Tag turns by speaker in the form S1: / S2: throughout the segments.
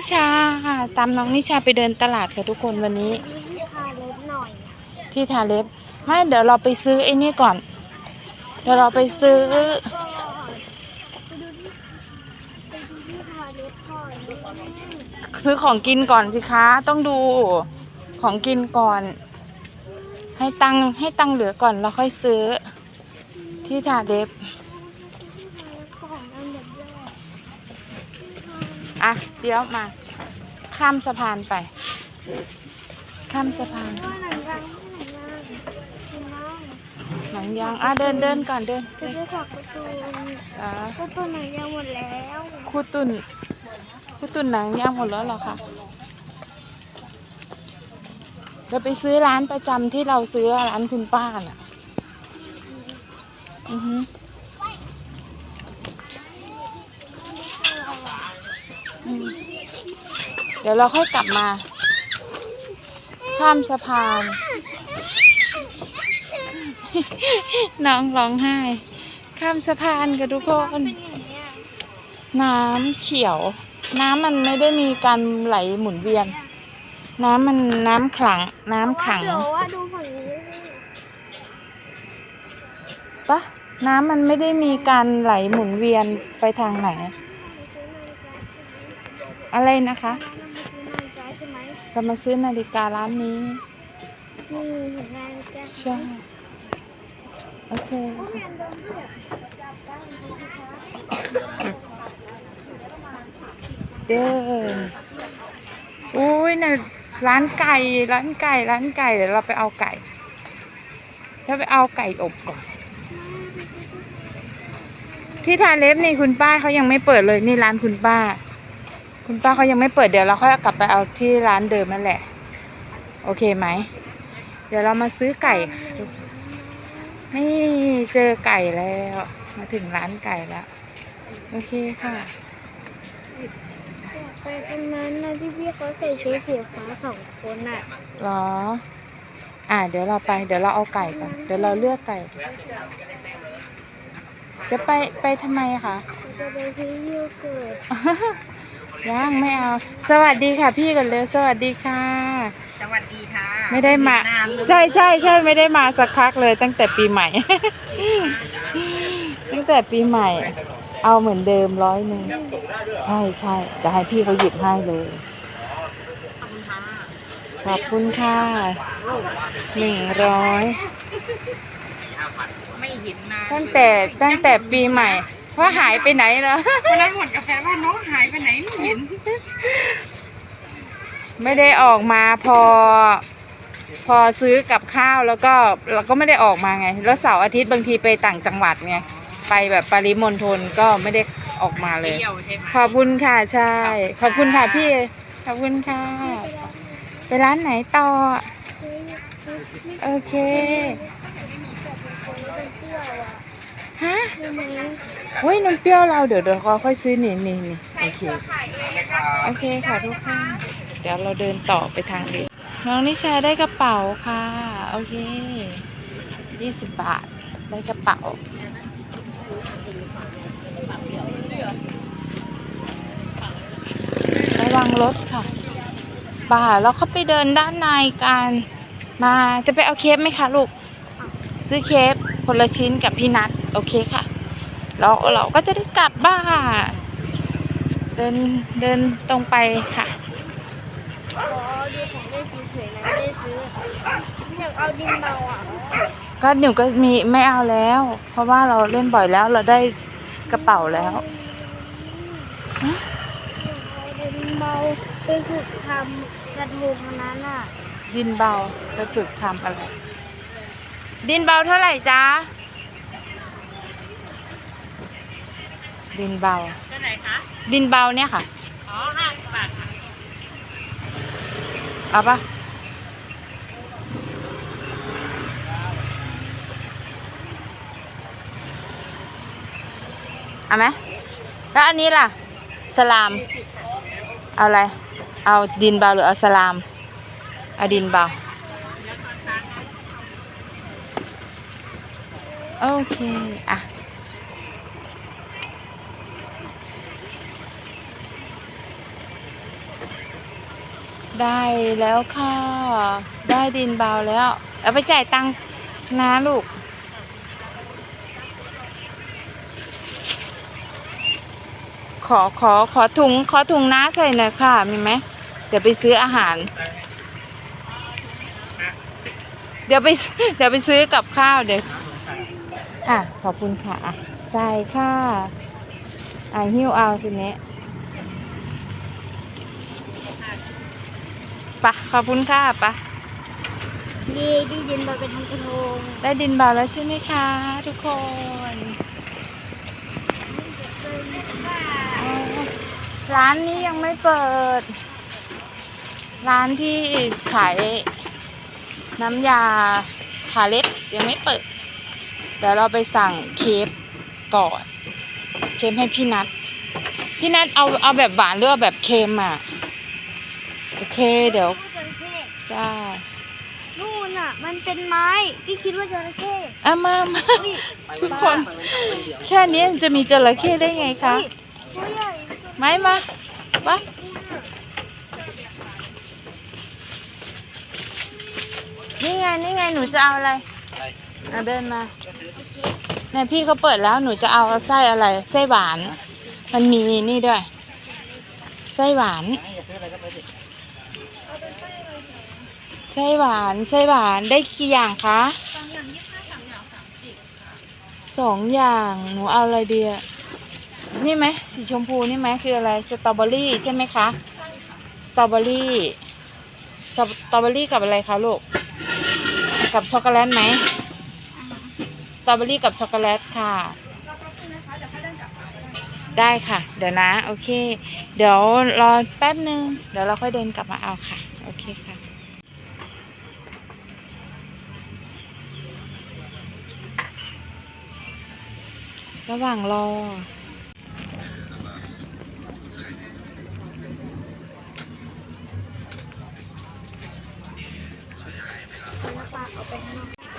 S1: นิชาตามน้องนิชาไปเดินตลาดค่ะทุกคนวันนี้
S2: ที่ทาเล็บหน่อย
S1: ที่ทาเล็บไม่เดี๋ยวเราไปซื้อไอ้นี่ก่อน เดี๋ยวเราไปซื้อ
S2: ก่อนไปดูที่ไปดูที่ทาเล็บก่อน
S1: ซื้อของกินก่อนสิคะ ต้องดูของกินก่อน ให้ตังค์ให้ตังค์เหลือก่อนแล้วค่อยซื้อ ที่ทาเล็บ
S2: ก่อนอันดับแรก
S1: อะเดี๋ยวมา ข้ามสะพานไป ข้ามสะพาน
S2: หนังยาง
S1: อะเดินเดินก่อนเดิน
S2: จะได้สักประตู
S1: อ่า
S2: ประตูหนังยางหมดแล้ว
S1: ครูตุนครูตุนหนังยางหมดแล้วเหรอคะเราไปซื้อร้านประจำที่เราซื้อร้านคุณป้าน่ะ อือฮึอืม เดี๋ยวเราค่อยกลับมา ข้ามสะพาน น้องร้องไห้ ข้ามสะพานกันทุกคน
S2: เป็นอย่างเงี้ย
S1: น้ำเขียว น้ำมันไม่ได้มีการไหลหมุนเวียน น้ำมันน้ำขลัง น้ำขัง
S2: เดี๋ยวว่าดูฝั่งนี้
S1: ปะน้ำมันไม่ได้มีการไหลหมุนเวียนไปทางไหน อะไรนะคะ
S2: นาฬิกาใช่ไหม
S1: จะมาซื้อนาฬิการ้านนี้
S2: นี่เห็นนาฬิกา
S1: ใช่โอเค
S2: ผู้เรียนเดินด้วยจับได้ไหมคะ
S1: เดินอุ้ยน่ะร้านไก่ ร้านไก่ ร้านไก่ เดี๋ยวเราไปเอาไก่ ถ้าไปเอาไก่อบก่อน ที่ทาเล็บนี่คุณป้าเขายังไม่เปิดเลยนี่ร้านคุณป้า คุณป้าเขายังไม่เปิดเดี๋ยวเราค่อยกลับไปเอาที่ร้านเดิมนั่นแหละ โอเคไหม เดี๋ยวเรามาซื้อไก่นี่เจอไก่แล้ว มาถึงร้านไก่แล้ว โอเคค่ะ
S2: ไปตรงนั้นนะที่พี่เขาใส่ชุดสีฟ้าสองคนน่ะ
S1: เหรอ อ่า เดี๋ยวเราไป เดี๋ยวเราเอาไก่ก่อนเดี๋ยวเราเลือกไก่ จะไปไปทำไมคะ
S2: จะไปซื้อโยเกิร์ต
S1: ยังไม่เอา สวัสดีค่ะพี่กันเลยสวัสดีค่ะ
S3: สวัสดีค่ะ
S1: ไม่ได้มา
S3: นานเลย
S1: ใช่ใช่ใช่ไม่ได้มาสักพักเลยตั้งแต่ปีใหม่ ตั้งแต่ปีใหม่ เอาเหมือนเดิมร้อยหนึ่งใช่ใช่จะให้พี่เขาหยิบให้เลยขอบคุณค่ะหนึ่งร้อย
S3: ไม่เห็นนาน
S1: ตั้งแต่ตั้งแต่ปีใหม่ ว่าหายไปไหนแล้ว
S3: วันนั้นหมดกาแฟว่าน้องหายไปไหนไม่เห็น
S1: ไม่ได้ออกมาพอ พอซื้อกับข้าวแล้วก็เราก็ไม่ได้ออกมาไง แล้วเสาร์อาทิตย์บางทีไปต่างจังหวัดไงไปแบบปริมณฑลก็ไม่ได้ออกมาเลย
S3: เที่ยวใช่ไหม
S1: ขอบคุณค่ะใช่ ขอบคุณค่ะพี่ ขอบคุณค่ะ ไปร้านไหนต่อ
S2: ซื้อซื้อนี่
S1: โอเค ฮะ
S2: ใช่ไหม
S1: เฮ้ยน้ำเปรี้ยวเราเดี๋ยวเดี๋ยวเราค่อยซื้อนี่นี่นี่โอเคโอเคค่ะทุกคนเดี๋ยวเราเดินต่อไปทางนี้น้องนิชาได้กระเป๋าค่ะโอเคยี่สิบบาทได้กระเป๋าระวังรถค่ะบ่าเราเข้าไปเดินด้านในกัน มาจะไปเอาเคฟไหมคะลูก ซื้อเคฟ คนละชิ้นกับพี่นัทโอเคค่ะเราเราก็จะได้กลับบ้านเดินเดินตรงไปค่ะ
S2: ขอดูของเล่นเฉยๆนะไม่ได้ซื้ออยากเอาดินเบาอะ
S1: ก็หนูก็มีไม่เอาแล้ว เพราะว่าเราเล่นบ่อยแล้วเราได้กระเป๋าแล้ว
S2: อยากเอาดินเบาไปฝึกทำกระดูกอันนั้นอะ
S1: ดินเบาไปฝึกทำอะไร ดินเบาเท่าไหร่จ๊ะดินเบา
S3: ที่ไหนคะ
S1: ดินเบาเนี่ยค่ะ
S3: อ๋อห้าสิบบาทค่ะ
S1: เอาปะเอาไหมแล้วอันนี้ล่ะ สลาม เอาอะไร เอาดินเบาหรือเอาสลาม เอาดินเบา โอเค อะ ได้แล้วค่ะ ได้ดินเบาแล้ว เอาไปจ่ายตังค์นะลูกขอขอขอถุงขอถุงน้าใส่หน่อยค่ะ มีไหมเดี๋ยวไปซื้ออาหาร เดี๋ยวไปเดี๋ยวไปซื้อกับข้าวเดี๋ยว อะ ขอบคุณค่ะอะใส่ค่ะอะหิ้วเอาทีนี้ไปะขอบคุณค่ะไปะ
S2: ดีดีเย็นเราไปทำกระทง
S1: ได้ดินเบาแล้วใช่ไหมคะ ทุกคนอ๋อร้านนี้ยังไม่เปิด ร้านที่ขายน้ำยาทาเล็บยังไม่เปิด เดี๋ยวเราไปสั่งเคฟก่อน เคฟให้พี่นัทพี่นัทเอาเอาแบบหวานหรือเอาแบบเค็มอะ โอเคเดี๋ยว
S2: จระเข้
S1: จ้า
S2: นู่นอะ มันเป็นไม้พี่คิดว่าจระเข้
S1: เอามามาทุกคน แค่นี้มันจะมีจระเข้ได้ไงคะ
S2: ตัวใหญ่
S1: ไม้มาปะนี่ไงนี่ไงหนูจะเอาอะไรอะเดินมา เนี่ยพี่เขาเปิดแล้วหนูจะเอาไส้อะไร ไส้หวาน มันมีนี่ด้วย ไส้หวาน ไส้หวาน ไส้หวานได้กี่อย่างคะสองอย่างหนูเอาอะไรดีอะนี่ไหมสีชมพูนี่ไหมคืออะไรสตรอเบอรี่ใช่ไหมคะสตรอเบอรี่สตรอเบอรี่กับอะไรคะลูก กับช็อกโกแลตไหม ตรอเบอรี่กับช็อกโกแลตค่ะ ได้ค่ะ เดี๋ยวนะ โอเค เดี๋ยวรอแป๊บนึง เดี๋ยวเราค่อยเดินกลับมาเอาค่ะ โอเคค่ะ ระหว่างรอ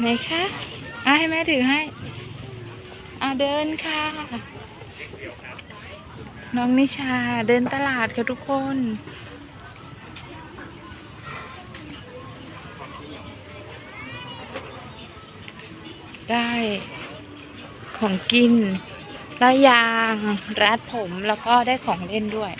S1: ไหนคะ อะให้แม่ถือให้ อะเดินค่ะ น้องนิชาเดินตลาดค่ะทุกคน ได้ของกินแล้วยางรัดผมแล้วก็ได้ของเล่นด้วย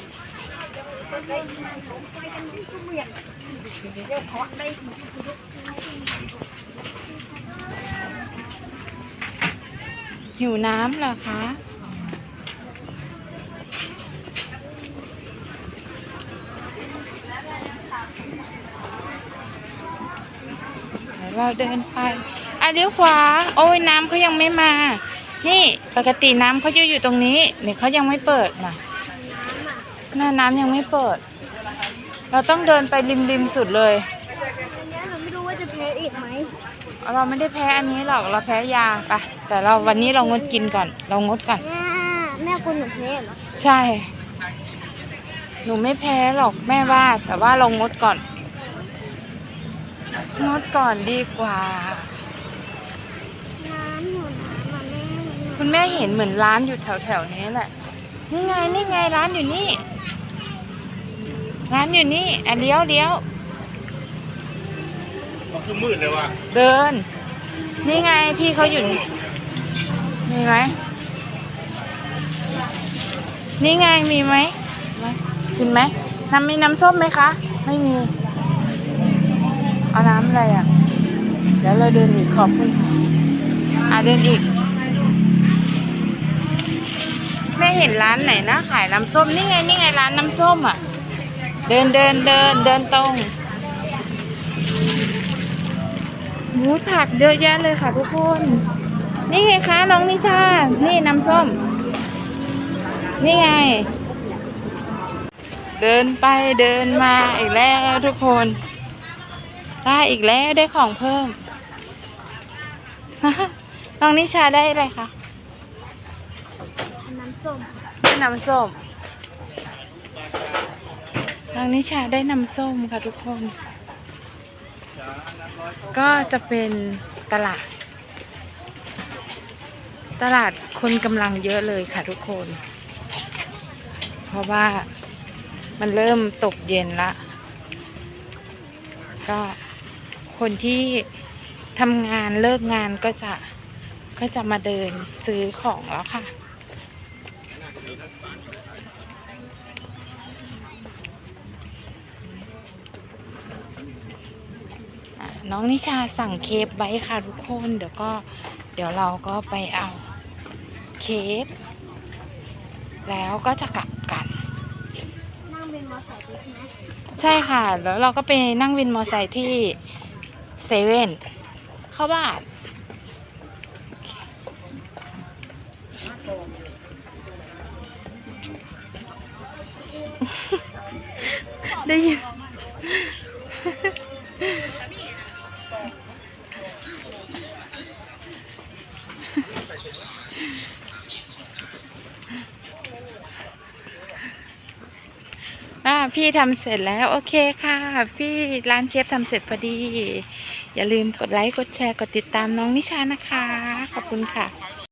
S1: หิวน้ำเหรอคะ เดี๋ยวเราเดินไป อะเลี้ยวขวา โอ้ยน้ำเขายังไม่มา นี่ปกติน้ำเขาจะอยู่ตรงนี้เนี่ยเขายังไม่เปิดนะหน้าน้ำยังไม่เปิด เราต้องเดินไปริมริมๆสุดเลย
S2: อันนี้เราไม่รู้ว่าจะแพ้อีกไหม
S1: เราไม่ได้แพ้อันนี้หรอกเราแพ้ยาไปแต่เราวันนี้เรางดกินก่อน เรางดก่อน
S2: แม่แม่คุณหนูแพ้เหรอ
S1: ใช่ หนูไม่แพ้หรอกแม่ว่า แต่ว่าเรางดก่อน งดก่อนดีกว่า
S2: น้ำหนูน้ำมาแม่
S1: คุณแม่เห็นเหมือนร้านอยู่แถวแถวๆนี้แหละ นี่ไงนี่ไงร้านอยู่นี่ ร้านอยู่นี่อะเลี้ยวเลี้ยว
S4: มันคือมืดเลยว่ะ
S1: เดิน นี่ไงพี่เขาอยู่มีไหมนี่ไงมีไหมกินไหมน้ำมีน้ำส้มไหมคะ ไม่มี เอาน้ำอะไรอะ เดี๋ยวเราเดินอีกขอบคุณค่ะอะเดินอีกแม่เห็นร้านไหนนะขายน้ำส้ม นี่ไงนี่ไงร้านน้ำส้มอะ เดินเดินเดินเดินตรง หมูผักเยอะแยะเลยค่ะทุกคน นี่ไงคะน้องนิชา นี่น้ำส้ม นี่ไง เดินไปเดินมาอีกแล้วทุกคน ได้อีกแล้วได้ของเพิ่ม น้องนิชาได้อะไรคะ
S2: น้ำส้ม
S1: ได้น้ำส้มน้องนิชาได้น้ำส้มค่ะทุกคน ก็จะเป็นตลาด ตลาดคนกำลังเยอะเลยค่ะทุกคน เพราะว่ามันเริ่มตกเย็นละ ก็คนที่ทำงานเลิกงานก็จะก็จะมาเดินซื้อของแล้วค่ะ น้องนิชาสั่งเคฟไว้ค่ะทุกคน เดี๋ยวก็ เดี๋ยวเราก็ไปเอาเคฟแล้วก็จะกลับกัน
S2: นั่งเป็นมอเตอร์ไซค์ใช่ไหม
S1: ใช่ค่ะ แล้วเราก็ไปนั่งวินมอไซค์ที่เซเว่นเข้าบ้านได้ยิน พี่ทำเสร็จแล้ว โอเคค่ะ พี่ร้านเคฟทำเสร็จพอดี อย่าลืมกดไลค์ กดแชร์ กดติดตามน้องนิชานะคะ ขอบคุณค่ะ